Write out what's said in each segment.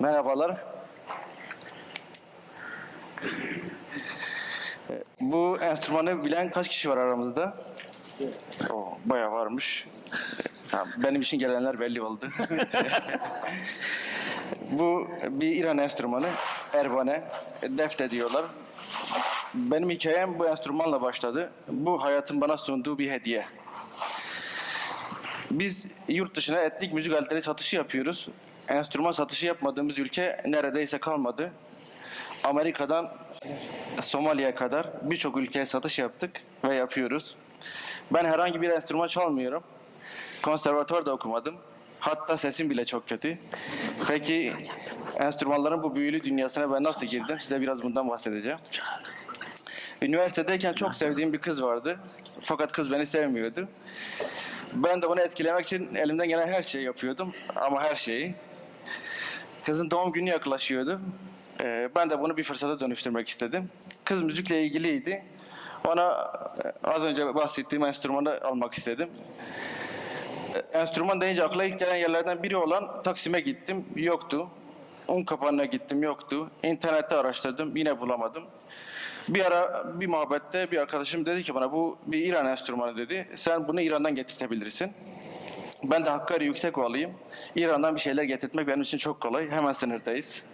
Merhabalar. Bu enstrümanı bilen kaç kişi var aramızda? Oo, bayağı varmış. Ha, Benim için gelenler belli oldu. Bu bir İran enstrümanı. Erbane. Defte diyorlar. Benim hikayem bu enstrümanla başladı. Bu hayatın bana sunduğu bir hediye. Biz yurt dışına etnik müzik aletleri satışı yapıyoruz. Enstrüman satışı yapmadığımız ülke neredeyse kalmadı. Amerika'dan Somali'ye kadar birçok ülkeye satış yaptık ve yapıyoruz. Ben herhangi bir enstrüman çalmıyorum. Konservatuvar da okumadım. Hatta sesim bile çok kötü. Peki enstrümanların bu büyülü dünyasına ben nasıl girdim? Size biraz bundan bahsedeceğim. Üniversitedeyken çok sevdiğim bir kız vardı. Fakat kız beni sevmiyordu. Ben de onu etkilemek için elimden gelen her şeyi yapıyordum. Ama her şeyi. Kızın doğum günü yaklaşıyordu. Ee, ben de bunu bir fırsata dönüştürmek istedim. Kız müzikle ilgiliydi. Ona e, az önce bahsettiğim enstrümanı almak istedim. E, Enstrüman deyince akla ilk gelen yerlerden biri olan Taksim'e gittim. Yoktu. Un kapanına gittim. Yoktu. İnternette araştırdım. Yine bulamadım. Bir ara bir muhabbette bir arkadaşım dedi ki bana bu bir İran enstrümanı dedi. Sen bunu İran'dan getirtebilirsin. Ben de Hakkari yüksek olayım. İran'dan bir şeyler getirtmek benim için çok kolay. Hemen sınırdayız.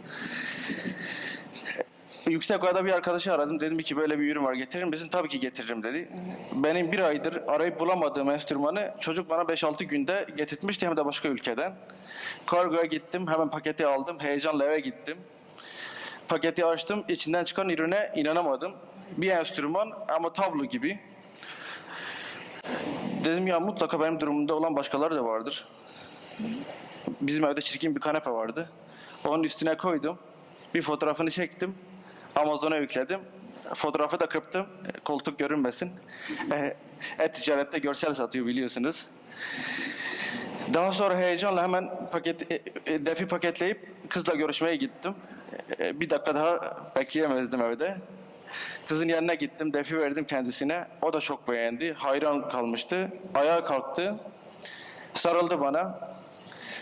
Yüksek Ova'da bir arkadaşı aradım. Dedim ki böyle bir ürün var getirir misin? Tabii ki getiririm dedi. Benim bir aydır arayıp bulamadığım enstrümanı çocuk bana 5-6 günde getirtmişti hem de başka ülkeden. Kargoya gittim hemen paketi aldım. Heyecanla eve gittim. Paketi açtım. içinden çıkan ürüne inanamadım. Bir enstrüman ama tablo gibi. Dedim ya mutlaka benim durumumda olan başkaları da vardır. Bizim evde çirkin bir kanepe vardı. Onun üstüne koydum. Bir fotoğrafını çektim. Amazon'a yükledim. Fotoğrafı da kırptım. E, Koltuk görünmesin. E-ticarette görsel satıyor biliyorsunuz. Daha sonra heyecanla hemen paket, e, e, defi paketleyip kızla görüşmeye gittim. Bir dakika daha bekleyemezdim evde. Kızın yanına gittim, defi verdim kendisine. O da çok beğendi. Hayran kalmıştı. Ayağa kalktı. Sarıldı bana.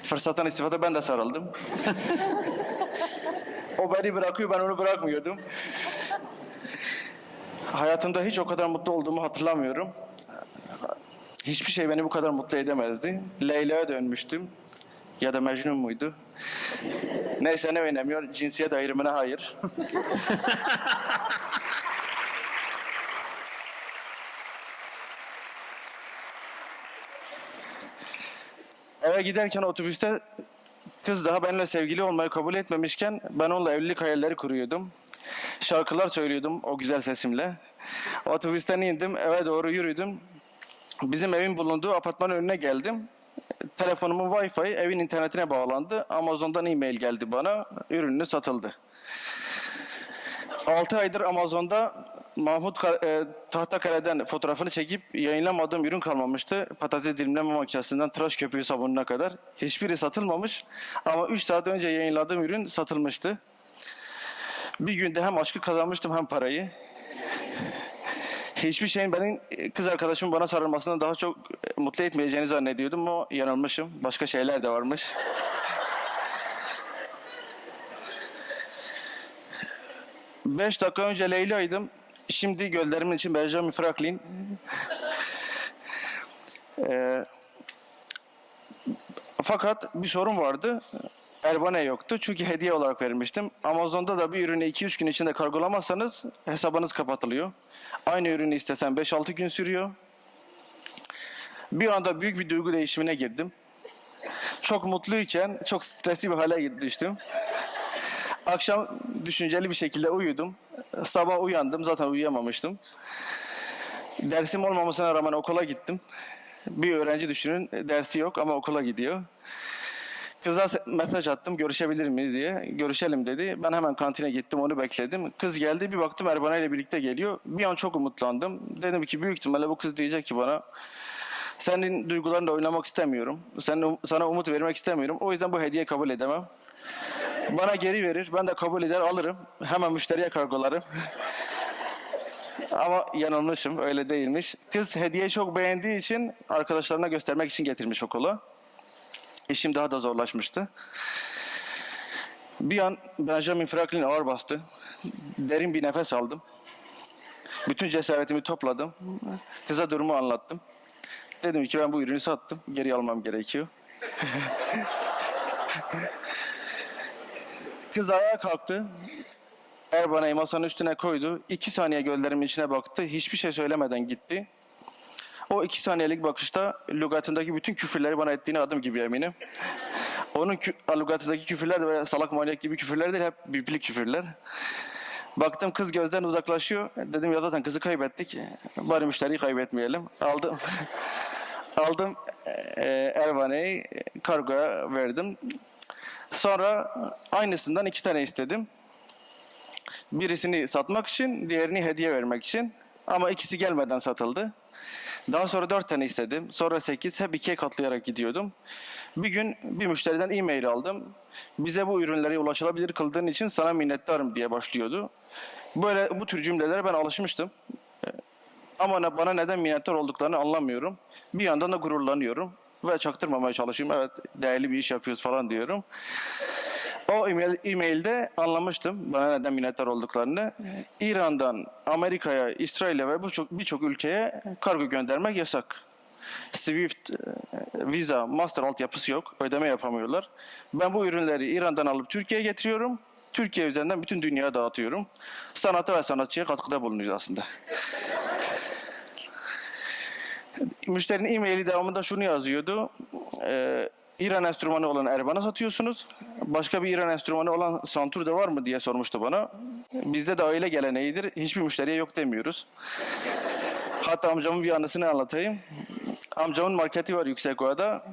Fırsattan istifade ben de sarıldım. o beni bırakıyor, ben onu bırakmıyordum. Hayatımda hiç o kadar mutlu olduğumu hatırlamıyorum. Hiçbir şey beni bu kadar mutlu edemezdi. Leyla'ya dönmüştüm. Ya da Mecnun muydu? Neyse ne önemiyor. Cinsiyet ayrımına hayır. Eve giderken otobüste kız daha benimle sevgili olmayı kabul etmemişken ben onunla evlilik hayalleri kuruyordum. Şarkılar söylüyordum o güzel sesimle. Otobüsten indim eve doğru yürüdüm. Bizim evin bulunduğu apartmanın önüne geldim. Telefonumun Wi-Fi evin internetine bağlandı. Amazon'dan e-mail geldi bana. Ürünü satıldı. 6 aydır Amazon'da Mahmut e, Tahtakale'den fotoğrafını çekip yayınlamadığım ürün kalmamıştı. Patates dilimleme makinesinden tıraş köpüğü sabununa kadar. Hiçbiri satılmamış. Ama 3 saat önce yayınladığım ürün satılmıştı. Bir günde hem aşkı kazanmıştım hem parayı. Hiçbir şeyin benim kız arkadaşımın bana sarılmasından daha çok mutlu etmeyeceğini zannediyordum ama yanılmışım. Başka şeyler de varmış. Beş dakika önce Leyla'ydım. Şimdi gözlerimin için Benjamin Franklin. Ee, fakat bir sorun vardı. Erbane yoktu. Çünkü hediye olarak vermiştim. Amazon'da da bir ürünü 2-3 gün içinde kargolamazsanız hesabınız kapatılıyor. Aynı ürünü istesen 5-6 gün sürüyor. Bir anda büyük bir duygu değişimine girdim. Çok mutluyken çok stresli bir hale düştüm. Akşam düşünceli bir şekilde uyudum. Sabah uyandım. Zaten uyuyamamıştım. Dersim olmamasına rağmen okula gittim. Bir öğrenci düşünün dersi yok ama okula gidiyor. Kıza mesaj attım görüşebilir miyiz diye. Görüşelim dedi. Ben hemen kantine gittim onu bekledim. Kız geldi bir baktım Erbana ile birlikte geliyor. Bir an çok umutlandım. Dedim ki büyük ihtimalle bu kız diyecek ki bana senin duygularınla oynamak istemiyorum. Sen, sana umut vermek istemiyorum. O yüzden bu hediye kabul edemem. Bana geri verir. Ben de kabul eder alırım. Hemen müşteriye kargolarım. Ama yanılmışım. Öyle değilmiş. Kız hediyeyi çok beğendiği için arkadaşlarına göstermek için getirmiş okula. İşim daha da zorlaşmıştı. Bir an Benjamin Franklin ağır bastı. Derin bir nefes aldım. Bütün cesaretimi topladım. Kıza durumu anlattım. Dedim ki ben bu ürünü sattım. Geri almam gerekiyor. Kız ayağa kalktı. Erbana'yı masanın üstüne koydu. İki saniye gözlerimin içine baktı. Hiçbir şey söylemeden gitti. O iki saniyelik bakışta lügatındaki bütün küfürleri bana ettiğini adım gibi eminim. Onun kü- lügatındaki küfürler de salak manyak gibi küfürler değil, hep biplik küfürler. Baktım kız gözden uzaklaşıyor. Dedim ya zaten kızı kaybettik. Bari müşteriyi kaybetmeyelim. Aldım. Aldım e, Ervane'yi kargoya verdim. Sonra aynısından iki tane istedim. Birisini satmak için, diğerini hediye vermek için. Ama ikisi gelmeden satıldı. Daha sonra dört tane istedim. Sonra sekiz. Hep ikiye katlayarak gidiyordum. Bir gün bir müşteriden e-mail aldım. Bize bu ürünleri ulaşılabilir kıldığın için sana minnettarım diye başlıyordu. Böyle bu tür cümlelere ben alışmıştım. Ama bana neden minnettar olduklarını anlamıyorum. Bir yandan da gururlanıyorum. Ve çaktırmamaya çalışıyorum. Evet değerli bir iş yapıyoruz falan diyorum. O e-mail, e-mailde anlamıştım bana neden minnettar olduklarını. İran'dan Amerika'ya, İsrail'e ve birçok birçok ülkeye kargo göndermek yasak. Swift, e, Visa, Master altyapısı yok. Ödeme yapamıyorlar. Ben bu ürünleri İran'dan alıp Türkiye'ye getiriyorum. Türkiye üzerinden bütün dünyaya dağıtıyorum. Sanata ve sanatçıya katkıda bulunuyoruz aslında. Müşterinin e-maili devamında şunu yazıyordu. Ee, İran enstrümanı olan Erban'a satıyorsunuz. Başka bir İran enstrümanı olan Santur da var mı diye sormuştu bana. Bizde de aile geleneğidir. Hiçbir müşteriye yok demiyoruz. Hatta amcamın bir anısını anlatayım. Amcamın marketi var Yüksekova'da.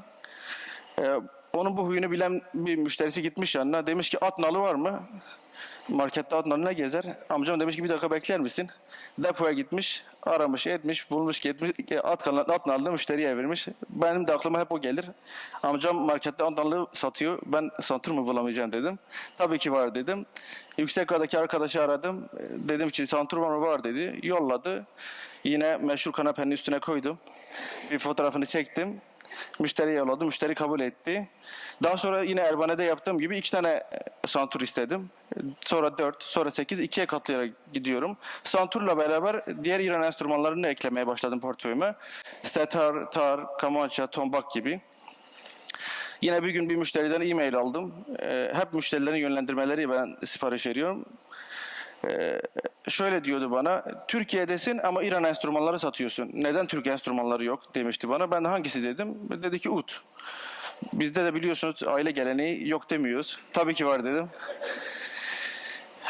Ee, onun bu huyunu bilen bir müşterisi gitmiş yanına. Demiş ki at nalı var mı? Markette at nalı ne gezer? Amcam demiş ki bir dakika bekler misin? Depoya gitmiş, aramış, etmiş, bulmuş, gitmiş, at, kanal- at nalını müşteriye vermiş. Benim de aklıma hep o gelir. Amcam markette at nalı satıyor. Ben santur mu bulamayacağım dedim. Tabii ki var dedim. Yüksekova'daki arkadaşı aradım. Dedim ki santur var mı? Var dedi. Yolladı. Yine meşhur kanepenin üstüne koydum. Bir fotoğrafını çektim. Müşteriye yolladım. Müşteri kabul etti. Daha sonra yine Erbane'de yaptığım gibi iki tane e, santur istedim. Sonra dört, sonra sekiz, ikiye katlayarak gidiyorum. Santurla beraber diğer İran enstrümanlarını eklemeye başladım portföyüme. Setar, tar, kamança, tombak gibi. Yine bir gün bir müşteriden e-mail aldım. Ee, hep müşterilerin yönlendirmeleri ben sipariş veriyorum. Ee, şöyle diyordu bana, Türkiye'desin ama İran enstrümanları satıyorsun. Neden Türk enstrümanları yok demişti bana. Ben de hangisi dedim. Dedi ki ut. Bizde de biliyorsunuz aile geleneği yok demiyoruz. Tabii ki var dedim.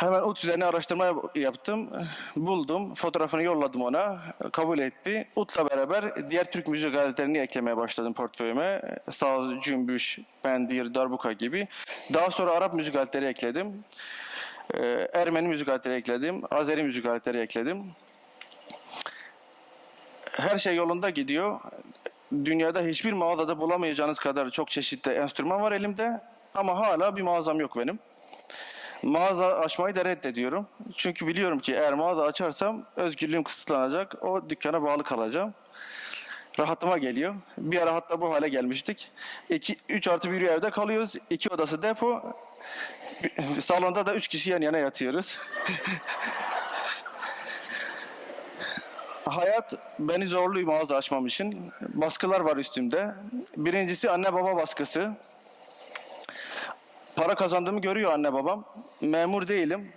Hemen ut üzerine araştırma yaptım. Buldum. Fotoğrafını yolladım ona. Kabul etti. Ut'la beraber diğer Türk müzik aletlerini eklemeye başladım portföyüme. Saz, cümbüş, bendir, darbuka gibi. Daha sonra Arap müzik aletleri ekledim. Ee, Ermeni müzik aletleri ekledim. Azeri müzik aletleri ekledim. Her şey yolunda gidiyor. Dünyada hiçbir mağazada bulamayacağınız kadar çok çeşitli enstrüman var elimde. Ama hala bir mağazam yok benim. Mağaza açmayı da reddediyorum. Çünkü biliyorum ki eğer mağaza açarsam özgürlüğüm kısıtlanacak. O dükkana bağlı kalacağım. Rahatıma geliyor. Bir ara hatta bu hale gelmiştik. 2, 3 artı bir evde kalıyoruz. İki odası depo. Salonda da üç kişi yan yana yatıyoruz. Hayat beni zorluyor mağaza açmam için. Baskılar var üstümde. Birincisi anne baba baskısı. Para kazandığımı görüyor anne babam. Memur değilim.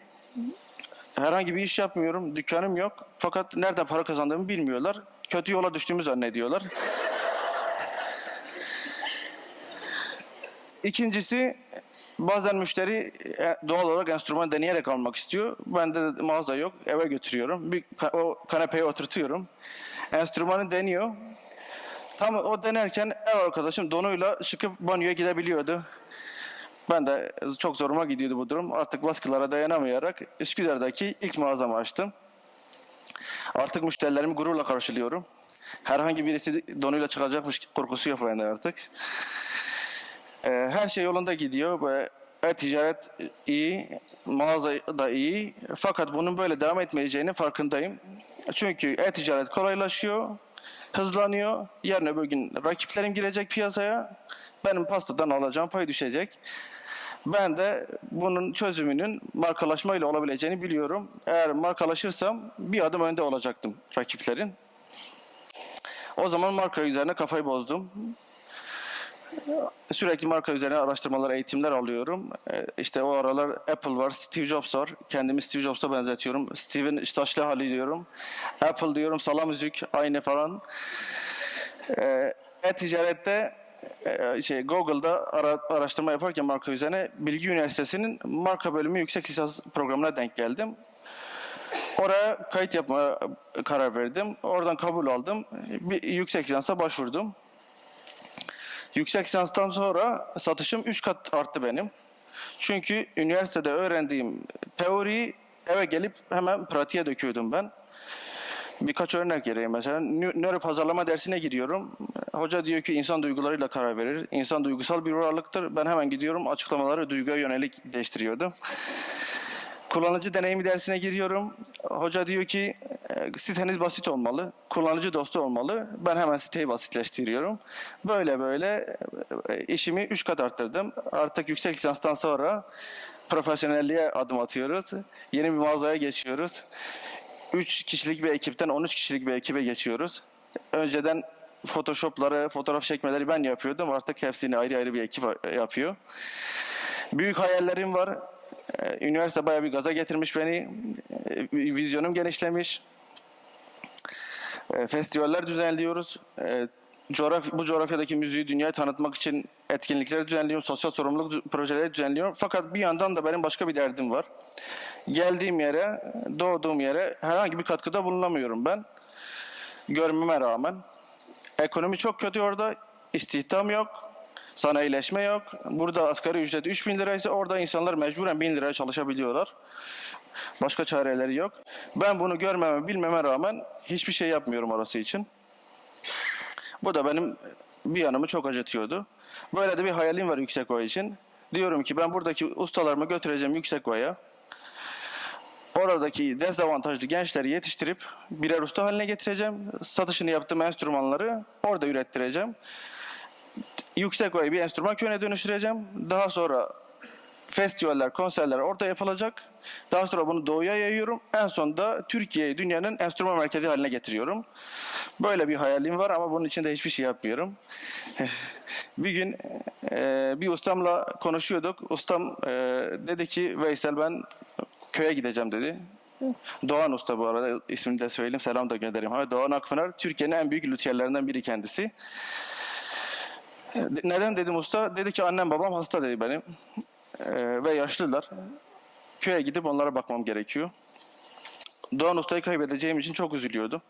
Herhangi bir iş yapmıyorum. Dükkanım yok. Fakat nerede para kazandığımı bilmiyorlar. Kötü yola düştüğümü zannediyorlar. İkincisi bazen müşteri e, doğal olarak enstrüman deneyerek almak istiyor. Bende de mağaza yok. Eve götürüyorum. Bir o kanepeye oturtuyorum. Enstrümanı deniyor. Tam o denerken ev arkadaşım donuyla çıkıp banyoya gidebiliyordu. Ben de çok zoruma gidiyordu bu durum. Artık baskılara dayanamayarak Üsküdar'daki ilk mağazamı açtım. Artık müşterilerimi gururla karşılıyorum. Herhangi birisi donuyla çıkacakmış korkusu yok artık. Ee, her şey yolunda gidiyor ve e-ticaret iyi, mağaza da iyi. Fakat bunun böyle devam etmeyeceğinin farkındayım. Çünkü e-ticaret kolaylaşıyor, hızlanıyor. Yarın öbür gün rakiplerim girecek piyasaya. Benim pastadan alacağım pay düşecek. Ben de bunun çözümünün markalaşmayla olabileceğini biliyorum. Eğer markalaşırsam bir adım önde olacaktım rakiplerin. O zaman marka üzerine kafayı bozdum. Sürekli marka üzerine araştırmalar, eğitimler alıyorum. Ee, İşte o aralar Apple var, Steve Jobs var. Kendimi Steve Jobs'a benzetiyorum. Steven İştaşlı hali diyorum. Apple diyorum, Salam Müzik, aynı falan. Ee, E-ticarette e, şey Google'da ara- araştırma yaparken marka üzerine Bilgi Üniversitesi'nin marka bölümü yüksek lisans programına denk geldim. Oraya kayıt yapmaya karar verdim. Oradan kabul aldım. Bir yüksek lisansa başvurdum. Yüksek lisanstan sonra satışım 3 kat arttı benim. Çünkü üniversitede öğrendiğim teoriyi eve gelip hemen pratiğe döküyordum ben. Birkaç örnek vereyim mesela. Nö- Nöro pazarlama dersine giriyorum. Hoca diyor ki insan duygularıyla karar verir. İnsan duygusal bir varlıktır. Ben hemen gidiyorum açıklamaları duyguya yönelik değiştiriyordum. Kullanıcı deneyimi dersine giriyorum. Hoca diyor ki e, siteniz basit olmalı, kullanıcı dostu olmalı. Ben hemen siteyi basitleştiriyorum. Böyle böyle e, işimi üç kat arttırdım. Artık yüksek lisanstan sonra profesyonelliğe adım atıyoruz. Yeni bir mağazaya geçiyoruz. 3 kişilik bir ekipten 13 kişilik bir ekibe geçiyoruz. Önceden Photoshop'ları, fotoğraf çekmeleri ben yapıyordum. Artık hepsini ayrı ayrı bir ekip yapıyor. Büyük hayallerim var. Ee, Üniversite bayağı bir gaza getirmiş beni. Ee, Vizyonum genişlemiş. Ee, Festivaller düzenliyoruz. Ee, Coğraf bu coğrafyadaki müziği dünyaya tanıtmak için etkinlikler düzenliyorum. Sosyal sorumluluk projeleri düzenliyorum. Fakat bir yandan da benim başka bir derdim var. Geldiğim yere, doğduğum yere herhangi bir katkıda bulunamıyorum ben. Görmeme rağmen. Ekonomi çok kötü orada. İstihdam yok. Sanayileşme yok. Burada asgari ücret 3000 liraysa orada insanlar mecburen 1000 liraya çalışabiliyorlar. Başka çareleri yok. Ben bunu görmeme, bilmeme rağmen hiçbir şey yapmıyorum orası için. Bu da benim bir yanımı çok acıtıyordu. Böyle de bir hayalim var Yüksekova için. Diyorum ki ben buradaki ustalarımı götüreceğim Yüksekova'ya. Oradaki dezavantajlı gençleri yetiştirip birer usta haline getireceğim. Satışını yaptığım enstrümanları orada ürettireceğim. Yüksekova'yı bir enstrüman köyüne dönüştüreceğim. Daha sonra festivaller, konserler orada yapılacak. Daha sonra bunu doğuya yayıyorum. En sonunda Türkiye'yi dünyanın enstrüman merkezi haline getiriyorum. Böyle bir hayalim var ama bunun için de hiçbir şey yapmıyorum. bir gün e, bir ustamla konuşuyorduk. Ustam e, dedi ki Veysel ben köye gideceğim dedi. Doğan Usta bu arada ismini de söyleyeyim selam da göndereyim. Ha, Doğan Akpınar Türkiye'nin en büyük lütiyerlerinden biri kendisi. Neden dedim usta? Dedi ki annem babam hasta dedi benim. Ee, ve yaşlılar. Köye gidip onlara bakmam gerekiyor. Doğan Usta'yı kaybedeceğim için çok üzülüyordum.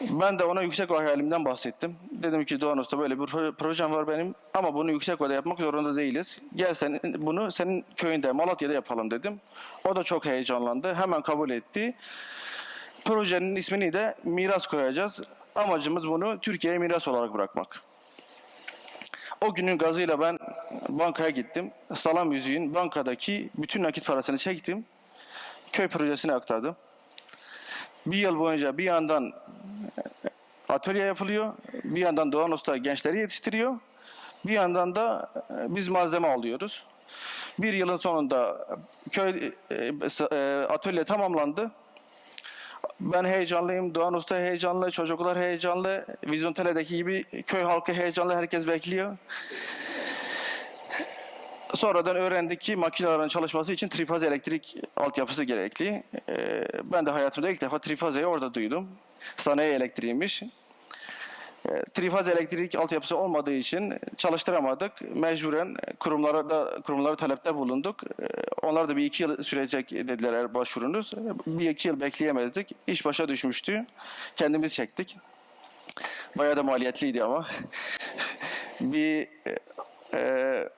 Ben de ona yüksek o hayalimden bahsettim. Dedim ki Doğan Usta böyle bir pro- projem var benim ama bunu yüksek odada yapmak zorunda değiliz. Gel sen bunu senin köyünde Malatya'da yapalım dedim. O da çok heyecanlandı. Hemen kabul etti. Projenin ismini de miras koyacağız. Amacımız bunu Türkiye'ye miras olarak bırakmak. O günün gazıyla ben bankaya gittim. Salam Yüzüğün bankadaki bütün nakit parasını çektim. Köy projesine aktardım. Bir yıl boyunca bir yandan atölye yapılıyor, bir yandan Doğan Usta gençleri yetiştiriyor, bir yandan da e, biz malzeme alıyoruz. Bir yılın sonunda köy e, e, atölye tamamlandı. Ben heyecanlıyım, Doğan Usta heyecanlı, çocuklar heyecanlı, Vizontele'deki gibi köy halkı heyecanlı, herkes bekliyor. Sonradan öğrendik ki makinelerin çalışması için trifaz elektrik altyapısı gerekli. Ee, ben de hayatımda ilk defa trifazayı orada duydum. Sanayi elektriğiymiş. Ee, trifaz elektrik altyapısı olmadığı için çalıştıramadık. Mecburen kurumlara da kurumlara talepte bulunduk. Ee, onlar da bir iki yıl sürecek dediler eğer başvurunuz. Bir iki yıl bekleyemezdik. İş başa düşmüştü. Kendimiz çektik. Bayağı da maliyetliydi ama. bir e, e,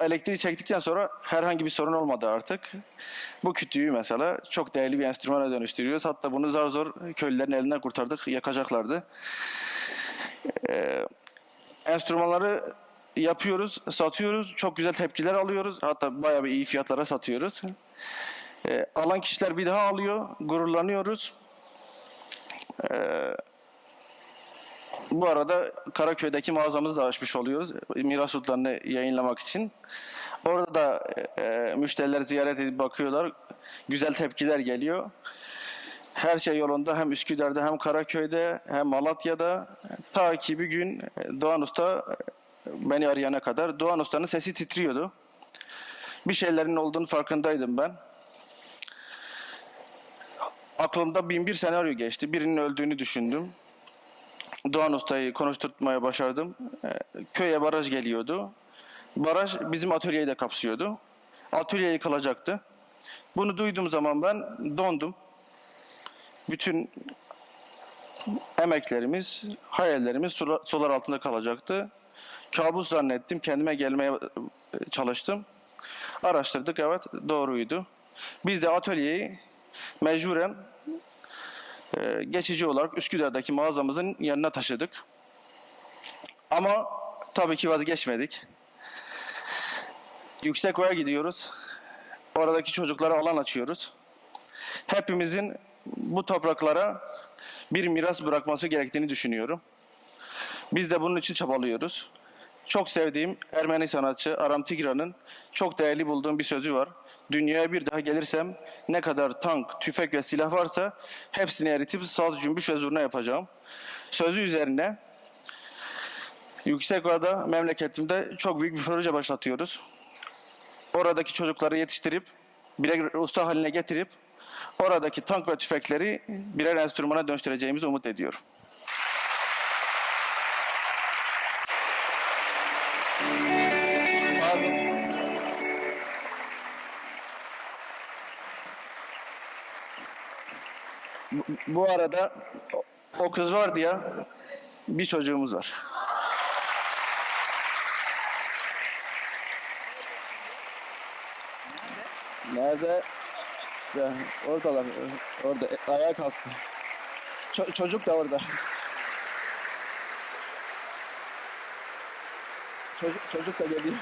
elektriği çektikten sonra herhangi bir sorun olmadı artık. Bu kütüğü mesela çok değerli bir enstrümana dönüştürüyoruz. Hatta bunu zar zor köylülerin elinden kurtardık. Yakacaklardı. Ee, enstrümanları yapıyoruz, satıyoruz. Çok güzel tepkiler alıyoruz. Hatta bayağı bir iyi fiyatlara satıyoruz. Ee, alan kişiler bir daha alıyor. Gururlanıyoruz. Ee, Bu arada Karaköy'deki mağazamızı da açmış oluyoruz. Miras hutlarını yayınlamak için. Orada da e, müşteriler ziyaret edip bakıyorlar. Güzel tepkiler geliyor. Her şey yolunda hem Üsküdar'da hem Karaköy'de hem Malatya'da. Ta ki bir gün e, Doğan Usta e, beni arayana kadar Doğan Usta'nın sesi titriyordu. Bir şeylerin olduğunu farkındaydım ben. Aklımda bin bir senaryo geçti. Birinin öldüğünü düşündüm. Doğan Usta'yı konuşturtmaya başardım. Ee, Köye baraj geliyordu. Baraj bizim atölyeyi de kapsıyordu. Atölye yıkılacaktı. Bunu duyduğum zaman ben dondum. Bütün emeklerimiz, hayallerimiz sula- sular altında kalacaktı. Kabus zannettim. Kendime gelmeye e, çalıştım. Araştırdık evet doğruydu. Biz de atölyeyi mecburen e, geçici olarak Üsküdar'daki mağazamızın yanına taşıdık. Ama tabii ki vazgeçmedik. Yüksekova'ya gidiyoruz. Oradaki çocuklara alan açıyoruz. Hepimizin bu topraklara bir miras bırakması gerektiğini düşünüyorum. Biz de bunun için çabalıyoruz. Çok sevdiğim Ermeni sanatçı Aram Tigra'nın çok değerli bulduğum bir sözü var. Dünyaya bir daha gelirsem ne kadar tank, tüfek ve silah varsa hepsini eritip saz, cümbüş ve zurna yapacağım. Sözü üzerine Yüksekova'da memleketimde çok büyük bir proje başlatıyoruz. Oradaki çocukları yetiştirip birer usta haline getirip oradaki tank ve tüfekleri birer enstrümana dönüştüreceğimizi umut ediyorum. Bu, arada o, kız vardı ya bir çocuğumuz var. Nerede? Ya, oradalar. Orada. Ayağa kalktı. Ço- çocuk da orada. Çocuk, çocuk da geliyor.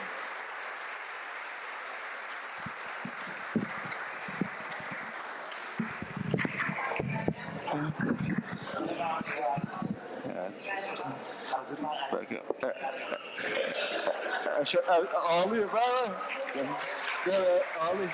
Bakın. e, e, e, şu- e, Ağlıyor. Bak bak. Gel, gel, ağlıyor.